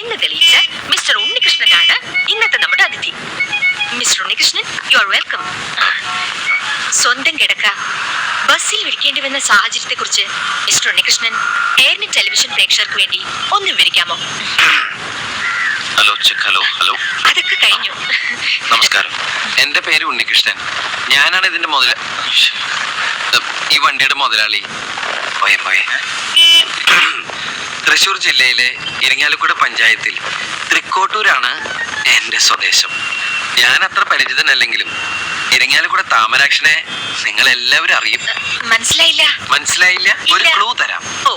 എന്ന് തെളിയിച്ച മിസ്റ്റർ ഉണ്ണികൃഷ്ണനാണ് ഇന്നത്തെ നമ്മുടെ അതിഥി. Mister Unnikrishnan you are welcome സ്വന്തം കിടക്ക. ബസ്സിൽ വിളിക്കേണ്ടി വന്ന സാഹചര്യത്തെ കുറിച്ച് മിസ്റ്റർ ഉണ്ണികൃഷ്ണൻ എയർനെറ്റ് ടെലിവിഷൻ പ്രേക്ഷകർക്ക് വേണ്ടി ഒന്ന് വിവരിക്കാമോ? Hello check hello hello. അതൊക്കെ കഴിഞ്ഞു. നമസ്കാരം. എന്റെ പേര് ഉണ്ണികൃഷ്ണൻ. ഞാനാണ് ഇതിന്റെ മുതല ഈ വണ്ടിയുടെ മുതലാളി. പോയെ പോയെ തൃശൂർ ജില്ലയിലെ ഇരിങ്ങാലക്കുട പഞ്ചായത്തിൽ തൃക്കോട്ടൂരാണ് എന്റെ സ്വദേശം. ഞാൻ അത്ര പരിചിതനല്ലെങ്കിലും ഇരിങ്ങാലക്കുട താമരാക്ഷനെ നിങ്ങൾ എല്ലാവരും അറിയും. മനസ്സിലായില്ല. മനസ്സിലായില്ല? ഒരു. ക്ലൂ തരാം. ഓ.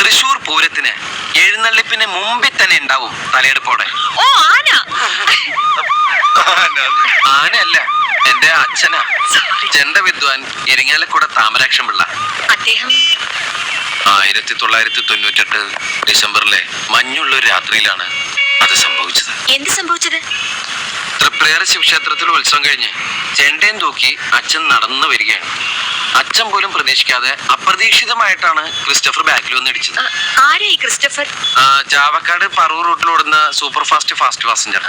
തൃശൂർ പൂരത്തിന് എഴുന്നള്ളിപ്പിന് മുമ്പിൽ തന്നെ ഉണ്ടാവും തലയെടുപ്പോടെ. ഓ ആന. ആനയല്ല എന്റെ അച്ഛനാ. ചെണ്ട വിദ്വാൻ ഇരിങ്ങാലക്കുട താമരാക്ഷൻ പിള്ള അദ്ദേഹം ആയിരത്തി തൊള്ളായിരത്തി തൊണ്ണൂറ്റെട്ട് ഡിസംബറിലെ മഞ്ഞുള്ള ഒരു രാത്രിയിലാണ് അത് സംഭവിച്ചത്. എന്ത് സംഭവിച്ചത്? തൃപ്രേര ശിവക്ഷേത്രത്തിൽ ഉത്സവം കഴിഞ്ഞ് ചെണ്ടയും തൂക്കി അച്ഛൻ നടന്നു വരികയാണ്. അച്ഛൻ പോലും പ്രതീക്ഷിക്കാതെ അപ്രതീക്ഷിതമായിട്ടാണ് ക്രിസ്റ്റഫർ ബാക്കിൽ വന്ന് ഇടിച്ചത്. ക്രിസ്റ്റഫർ? ആ, ചാവക്കാട് പറവൂർ റൂട്ടിലോടുന്ന സൂപ്പർ ഫാസ്റ്റ് ഫാസ്റ്റ് പാസഞ്ചർ.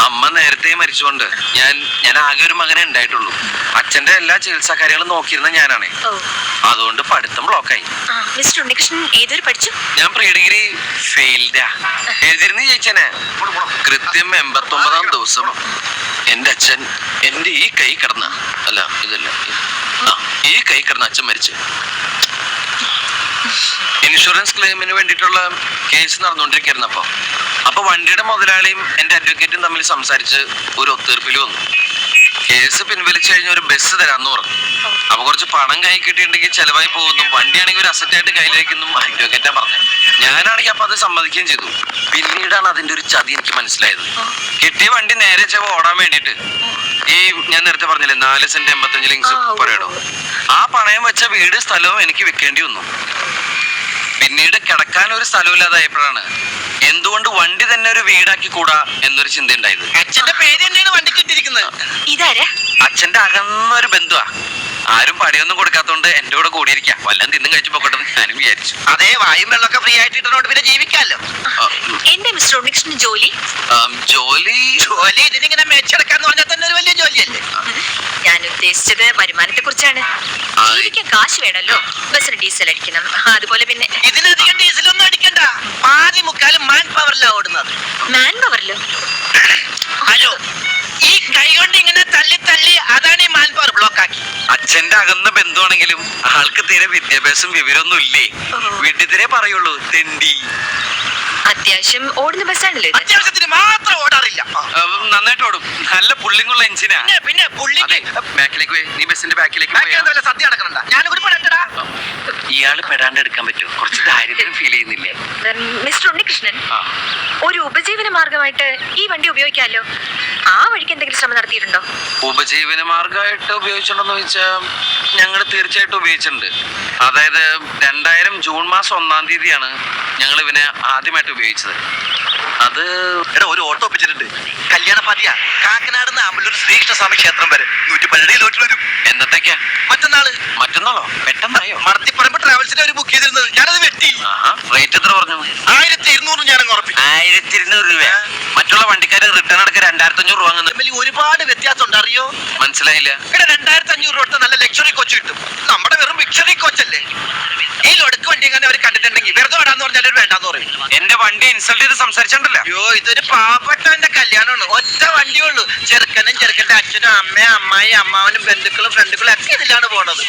അമ്മ നേരത്തെ മരിച്ചുകൊണ്ട് ഞാൻ ഞാൻ ആകെ ഒരു മകനെ ഉണ്ടായിട്ടുള്ളൂ. അച്ഛന്റെ എല്ലാ ചികിത്സാ കാര്യങ്ങളും നോക്കിയിരുന്ന ഞാനാണ്. ഓ. അതുകൊണ്ട് പഠിത്തം ബ്ലോക്കായി ആ മിസ്റ്റർ ഉണ്ണികൃഷ്ണൻ ഏതൊരു പഠിച്ചു? ഞാൻ പ്രീ ഡിഗ്രി ഫെയിൽഡാ എഴുതിരുന്നു ചേച്ചനെ. കൃത്യം എൺപത്തി ഒമ്പതാം ദിവസം. എന്റെ അച്ഛൻ എന്റെ ഈ കൈ കിടന്ന അല്ല ഇതല്ല ഈ കൈ കിടന്ന അച്ഛൻ മരിച്ചു. ഇൻഷുറൻസ് ക്ലെയിമിന് വേണ്ടിയിട്ടുള്ള കേസ് നടന്നുകൊണ്ടിരിക്കുകയായിരുന്നു അപ്പൊ. അപ്പൊ വണ്ടിയുടെ മുതലാളിയും എന്റെ അഡ്വക്കേറ്റും തമ്മിൽ സംസാരിച്ച് ഒരു ഒത്തുതീർപ്പിൽ വന്നു. കേസ് പിൻവലിച്ചു കഴിഞ്ഞ ഒരു ബസ് തരാന്ന് പറഞ്ഞു. അപ്പൊ കുറച്ച് പണം കൈ കിട്ടിയിട്ടുണ്ടെങ്കിൽ ചെലവായി പോകുന്നു. വണ്ടിയാണെങ്കിൽ ഒരു അസറ്റ് ആയിട്ട് കയ്യിലേക്കുന്നു അഡ്വക്കേറ്റാ പറഞ്ഞു ഞാനാണെങ്കിൽ അപ്പൊ അത് സമ്മതിക്കുകയും ചെയ്തു. പിന്നീടാണ് അതിന്റെ ഒരു ചതി എനിക്ക് മനസ്സിലായത്. കിട്ടിയ വണ്ടി നേരെ ചെവ ഓടാൻ വേണ്ടിയിട്ട്. ഈ ഞാൻ നേരത്തെ പറഞ്ഞില്ലേ നാല് സെന്റ് എൺപത്തഞ്ച് ലിങ്സ് പറയണോ? ആ പണയം വെച്ച വീട് സ്ഥലവും എനിക്ക് വിൽക്കേണ്ടി വന്നു. പിന്നീട് കിടക്കാൻ ഒരു സ്ഥലമില്ലാതായപ്പോഴാണ് എന്തുകൊണ്ട് വണ്ടി തന്നെ ഒരു വീടാക്കി കൂടാ എന്നൊരു ചിന്ത ഉണ്ടായത് അച്ഛന്റെ പേര് തന്നെയാണ് വണ്ടിക്ക് ഇട്ടിരിക്കുന്നത്. ഇതാരാ? അച്ഛന്റെ അകന്നൊരു ബന്ധുവാ. ആരും പടിയൊന്നും കൊടുക്കാത്തോണ്ട് എന്റെ കൂടെ കൂടിയിരിക്കാം. വല്ലതും തിന്നും കഴിച്ചു പോകട്ടെ ഞാനും വിചാരിച്ചു. അതേ വായും വെള്ളമൊക്കെ ഫ്രീ ആയിട്ട് ഇട്ടോണ്ട് പിന്നെ ജീവിക്കാമല്ലോ. എന്റെ മിസ്റ്റർ ഉണ്ണികൃഷ്ണൻ ജോലി? ജോലി? ജോലി ഇതിനിങ്ങനെ മേച്ചെടുക്കാന്ന് പറഞ്ഞാൽ തന്നെ ഒരു വലിയ ജോലിയല്ലേ? ഞാൻ ഉദ്ദേശിച്ചത് വരുമാനത്തെ കുറിച്ചാണ്. ജീവിക്കാൻ കാശ് വേണല്ലോ ബസ്സിന് ഡീസൽ അടിക്കണം. അതുപോലെ പിന്നെ ഇതിനധികം ഡീസലൊന്നും അടിക്കണ്ട. പാതി മുക്കാലും മാൻ പവറിലാണ് ഓടുന്നത്. മാൻ പവറിലോ ഹലോ ഈ കൈ കൊണ്ട് ഇങ്ങനെ തല്ലി തല്ലി അതാണ് ഈ മാൻ പവർ ബ്ലോക്ക് ആക്കി. അച്ഛന്റെ അകന്ന ബന്ധുവാണെങ്കിലും ആൾക്ക് തീരെ വിദ്യാഭ്യാസം വിവരമൊന്നും ഇല്ലേ. വീട്ടിൽ പറയുള്ളൂ തെണ്ടി. അത്യാവശ്യം ഓടുന്ന ബസ്സാണല്ലോ അത്യാവശ്യത്തിന് മാത്രം ഓടാറില്ല. നന്നായിട്ട് ഓടും. നല്ല പുള്ളിങ്ങുള്ള എഞ്ചിനാ പിന്നെ പിന്നെ ബാക്കിലേക്ക് പോയി. നീ ബസ്സിന്റെ ബാക്കിലേക്ക് സദ്യ നടക്കണണ്ട ഞാനും കൂടി പെടണ്ടടാ ഇയാൾ പെടാണ്ട് എടുക്കാൻ പറ്റുമോ? കുറച്ച് ദാരിദ്ര്യം ഫീൽ ചെയ്യുന്നില്ലേ? മിസ്റ്റർ ഉണ്ണികൃഷ്ണൻ ആ. ഒരു ഉപജീവന മാർഗമായിട്ട് ഈ വണ്ടി ഉപയോഗിക്കാമല്ലോ ആ വഴിക്ക് എന്തെങ്കിലും ശ്രമം നടത്തിയിട്ടുണ്ടോ? ഉപജീവന മാർഗമായിട്ട് ഉപയോഗിച്ചിട്ടുണ്ടോ ചോദിച്ചാൽ ഞങ്ങൾ തീർച്ചയായിട്ടും ഉപയോഗിച്ചിട്ടുണ്ട്. അതായത് രണ്ടായിരം ജൂൺ മാസം ഒന്നാം തീയതിയാണ് ഞങ്ങൾ ഇവനെ ആദ്യമായിട്ട് ഉപയോഗിച്ചത്. അത് എടാ ഒരു ഓട്ടോ ഒപ്പിച്ചിട്ടുണ്ട്. കല്യാണ പാതിയാ. കാക്കനാട് ആമ്പല്ലൂർ ശ്രീകൃഷ്ണ സ്വാമി ക്ഷേത്രം വരെ. നൂറ്റി പതിനേഴ് ലോട്ടിൽ വരും. എന്നത്തേക്കാ? മറ്റന്നാൾ. മറ്റന്നാളോ? പെട്ടെന്നായോ? മടത്തിപ്പറമ്പ് ആയിരത്തി ഇരുന്നൂറ് രൂപ. മറ്റുള്ള വണ്ടിക്കാര് റിട്ടേൺ അടക്കം രണ്ടായിരത്തി അഞ്ഞൂറ് രൂപ വാങ്ങുന്നു. തമ്മിൽ ഒരുപാട് വ്യത്യാസമുണ്ട് അറിയോ? മനസ്സിലായില്ല. ഇവിടെ രണ്ടായിരത്തി അഞ്ഞൂറ് കൊടുത്ത നല്ല ലക്ഷറി കോച്ച് കിട്ടും. നമ്മുടെ വെറും ലക്ഷറി കോച്ചല്ലേ ഈ ലൊടുക്ക് വണ്ടി എങ്ങനെ അവർ കണ്ടിട്ടുണ്ടെങ്കിൽ വെറുതെ വിടാന്ന് പറഞ്ഞാൽ അവർ വേണ്ടാന്ന് പറയും. എന്റെ വണ്ടി ഇൻസൾട്ട് ചെയ്ത് സംസാരിച്ചിട്ടുണ്ടല്ലോ. അയ്യോ ഇതൊരു പാവപ്പെട്ടവന്റെ കല്യാണമാണ്. ഒറ്റ വണ്ടിയേ ഉള്ളൂ. ചെറുക്കനും ചെറുക്കന്റെ അച്ഛനും അമ്മയും അമ്മായി അമ്മാവനും ബന്ധുക്കളും ഫ്രണ്ടുക്കളും ഒക്കെ ഇതിലാണ് പോണത്.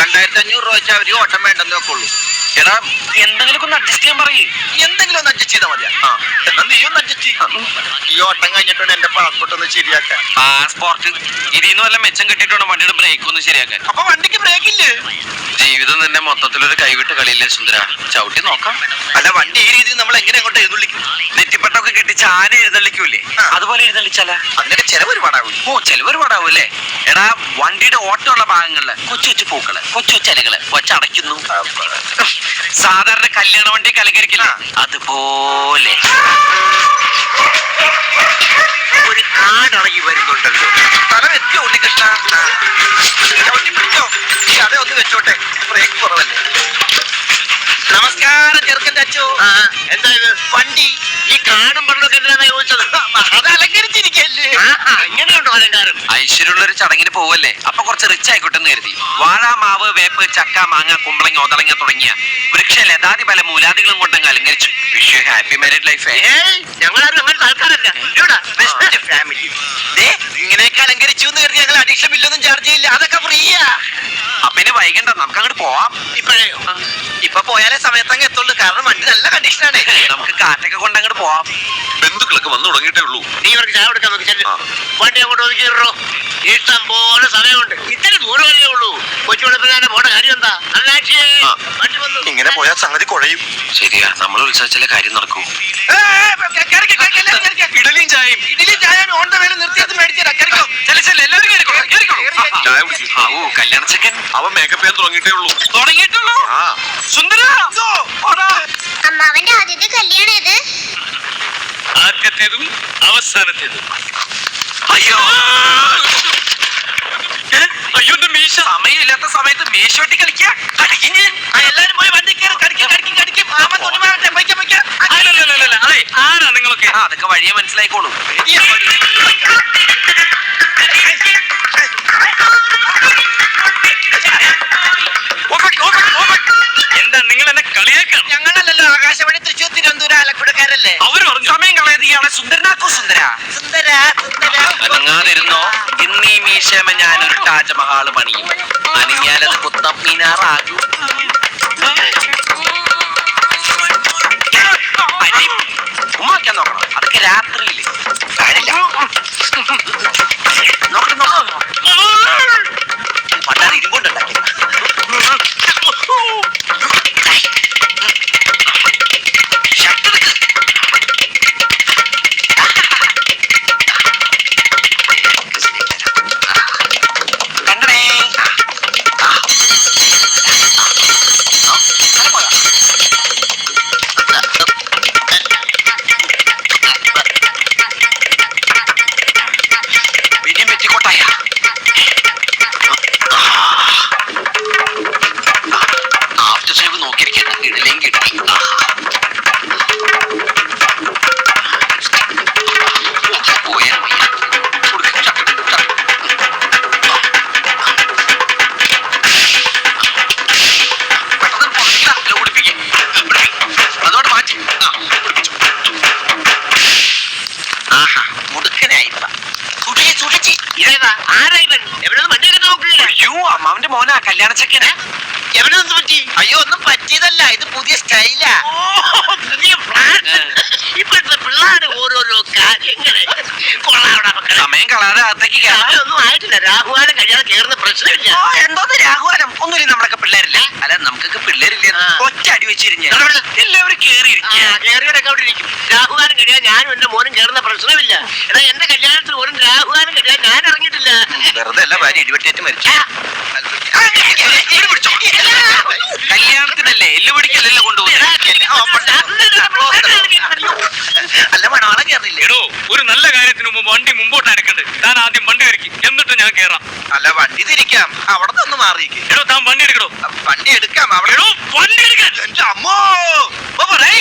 രണ്ടായിരത്തി അഞ്ഞൂറ് രൂപ വെച്ചാൽ അവർ ഓട്ടം വേണ്ടെന്ന് വെക്കുള്ളൂ. എടാ എന്തെങ്കിലും ഒന്ന് അഡ്ജസ്റ്റ് ചെയ്യാൻ പറയേ. എന്തെങ്കിലും ഒന്ന് അഡ്ജസ്റ്റ് ചെയ്താൽ മതിയാ. എന്നാ നീ ഒന്ന് അഡ്ജസ്റ്റ് ഈ ഓട്ടം കഴിഞ്ഞിട്ടുണ്ട് എന്റെ പാസ്പോർട്ട് ഒന്ന് ശരിയാക്കാൻ. പാസ്പോർട്ട് ഇതിന്ന് വല്ല മെച്ചം കിട്ടിയിട്ടുണ്ടോ? വണ്ടിയുടെ ബ്രേക്ക് ഒന്ന് ശരിയാക്കാൻ. അപ്പൊ വണ്ടിക്ക് ബ്രേക്ക് ഇല്ലേ? ജീവിതം തന്നെ മൊത്തത്തിലൊരു കൈവിട്ട് കളിയില്ലേ സുന്ദര? ചവിട്ടി നോക്കാം. അല്ല വണ്ടി ഈ രീതിയിൽ നമ്മൾ എങ്ങനെ അങ്ങോട്ട് എഴുന്നള്ളിക്കും? നെറ്റിപ്പട്ടൊക്കെ കെട്ടി ചാന എഴുന്നള്ളിക്കൂലേ. അതുപോലെ എഴുന്നള്ളിച്ചാല? അങ്ങനെ ചെലവ് ഒരുപാടാവും ഓ ചെലവ് പാടാവൂ അല്ലേ എടാ വണ്ടിയുടെ ഓട്ടമുള്ള ഭാഗങ്ങളിൽ കൊച്ചു കൊച്ചു പൂക്കൾ കൊച്ചു കൊച്ചു അലകൾ വച്ചടയ്ക്കുന്നു സാധാരണ കല്യാണ വണ്ടി കലകരിക്കില്ല അതുപോലെ. ഒരു കാടിറങ്ങി വരുന്നുണ്ടല്ലോ. സ്ഥലം എത്തിയോ ഉണ്ണികൃഷ്ണ. ഒന്ന് വെച്ചോട്ടെ. ബ്രേക്ക് കുറവല്ലേ? നമസ്കാരം ചെറുക്കന്റെ അച്ചോ എന്താ ഇത്? വണ്ടി. ഈ കാടും പണ്ടൊക്കെ എന്തിനാ ചോദിച്ചത്? അത് അലങ്കരിച്ചിരിക്കല്ലേ എങ്ങനെയുണ്ടോ അലങ്കാരം ഐശ്വര്യമുള്ള ഒരു ചടങ്ങിന് പോവല്ലേ? അപ്പൊ കുറച്ച് റിച്ച് ആയിക്കോട്ടെ എന്ന് കരുതി. വാഴ മാവ് വേപ്പ് ചക്ക മാങ്ങ കുമ്പളങ്ങ ഒതളങ്ങ തുടങ്ങിയ വൃക്ഷ ലതാതി പല മൂലാദികളും കൊണ്ടങ്ങ് അലങ്കരിച്ചു. വിഷു ഹാപ്പി മാരീഡ് ലൈഫ് ഞങ്ങളാരും അങ്ങനത്തെ ആൾക്കാരല്ല ബെസ്റ്റ് ഫാമിലി ദേ ഇങ്ങനെയൊക്കെ അലങ്കരിച്ചു എന്ന് കരുതി ഞങ്ങൾ അഡീഷൻ ബില്ലൊന്നും ചാർജ് ചെയ്യില്ല. അതൊക്കെ ഫ്രീയാ അപ്പനെ വൈകണ്ട നമുക്ക് അങ്ങോട്ട് പോവാം. ഇപ്പോഴേ. ഇപ്പൊ പോയാലേ സമയത്തങ്ങ് എത്തുള്ളൂ. കാരണം വണ്ടി നല്ല കണ്ടീഷനാണ് നമുക്ക് കാറ്റൊക്കെ കൊണ്ട് അങ്ങോട്ട് പോവാം. ബന്ധുക്കളൊക്കെ വന്നു തുടങ്ങിയിട്ടേ ഉള്ളൂ. നീ ഇവർക്ക് ചായ കൊടുക്കാൻ നോക്കി ചെല്ലു. വണ്ടി അങ്ങോട്ട് ഒതുക്കിയിടോ ഇഷ്ടം പോലെ സമയമുണ്ട്. ഇത്തിരി ദൂരമല്ലേ ഉള്ളൂ. കൊച്ചു വെളുപ്പിനെ പോണ കാര്യം എന്താ? അല്ലാച്ചിയേ വണ്ടി വന്നു. ഇങ്ങനെ പോയാൽ സംഗതി കുഴയും. ശരിയാ. നമ്മൾ ഉത്സവിച്ചാലേ കാര്യം നടക്കൂ. ഇഡലിയും ചായയും ഇഡലിയും ഓൺ ദ വേല നിർത്തിയത് മേടിച്ചതാ കറിക്കോ. ചായ കുടിക്ക്. ആവൂ കല്യാണ ചെക്കൻ. അവൻ മേക്കപ്പ് ചെയ്യാൻ തുടങ്ങിയിട്ടേ ഉള്ളൂ. തുടങ്ങിയിട്ടുള്ളൂ? ആ. സുന്ദര അമ്മാവന്റെ ആദ്യത്തെ കല്യാണം ഇത് ആദ്യത്തേതും അവസാനത്തേതും. അയ്യോ. അയ്യോ മീശ. സമയമില്ലാത്ത സമയത്ത് മേശോട്ടി കളിക്കാൻ എല്ലാരും പോയി വണ്ടി കയറി. കടിക്കും കടിക്കും കടിക്കും. ആരാ നിങ്ങളൊക്കെ ആ അതൊക്കെ വഴിയെ മനസ്സിലായിക്കോളൂ. എന്താ നിങ്ങൾ എന്നെ കളിയാക്കണം? ഞങ്ങളല്ലല്ലോ ആകാശവാണി തൃശ്ശൂർ തിരുവനന്തപുരം ആലക്കുടക്കാരല്ലേ അവർ പറഞ്ഞു സമയം കളയാതെ ഇയാളെ സുന്ദരനാക്കോ സുന്ദര. സുന്ദര അനങ്ങാതിരുന്നോ? ഇന്ന് ഈ മീശമ ഞാനൊരു താജ്മഹാൾ പണിയും. അനങ്ങിയാലത് കുത്തം Ah! അയ്യോ അമ്മാവന്റെ മോനാ കല്യാണ ചെക്കന്. എവിടെയൊന്നും പറ്റി? അയ്യോ ഒന്നും പറ്റിയതല്ല ഇത് പുതിയ സ്റ്റൈലാ. പുതിയ ഫ്ലാറ്റ്. ഇപ്പോഴത്തെ പിള്ളേര് ഓരോരോ കാര്യങ്ങൾ. സമയം കളാതെ അകത്തേക്ക് ഒന്നും ആയിട്ടില്ല. രാഹുവാനം കഴിയാതെ കേറുന്ന പ്രശ്നമില്ല. എന്തോന്ന് രാഹുവാനം ഒന്നുമില്ല നമ്മളൊക്കെ പിള്ളേരില്ല? അല്ല നമുക്കൊക്കെ പിള്ളേരില്ല. ഒറ്റ അടി വെച്ചിരിഞ്ഞ. എല്ലാവരും കേറിയിരിക്കുക കേറിയവരൊക്കെ അവിടെ ഇരിക്കും. രാഹുവാനം കഴിയാൻ ഞാനും എന്റെ മോനും കേറുന്ന പ്രശ്നമില്ല. എടാ എന്റെ കല്യാണത്തിന് ഒരു രാഹുവാനം കഴിയാൻ ഞാൻ ഇടിവെട്ടേറ്റ് മരിച്ചു. കല്യാണത്തിനല്ലേ എല്ല് പിടിക്കലല്ലേ അല്ല മണവാളം കേറില്ലേ എടോ ഒരു നല്ല കാര്യത്തിന് മുമ്പ് വണ്ടി മുമ്പോട്ട് അടക്കണ്ട് താൻ ആദ്യം വണ്ടി വരയ്ക്കും എന്നിട്ട് ഞാൻ കേറാം അല്ല വണ്ടി തിരിക്കാം. അവിടെ നിന്ന് മാറിയിക്ക്. എടോ താൻ വണ്ടി എടുക്കണോ വണ്ടി എടുക്കാം. അവിടെ എടോ വണ്ടി എടുക്കാൻ എന്റെ അമ്മോ. പറയ്.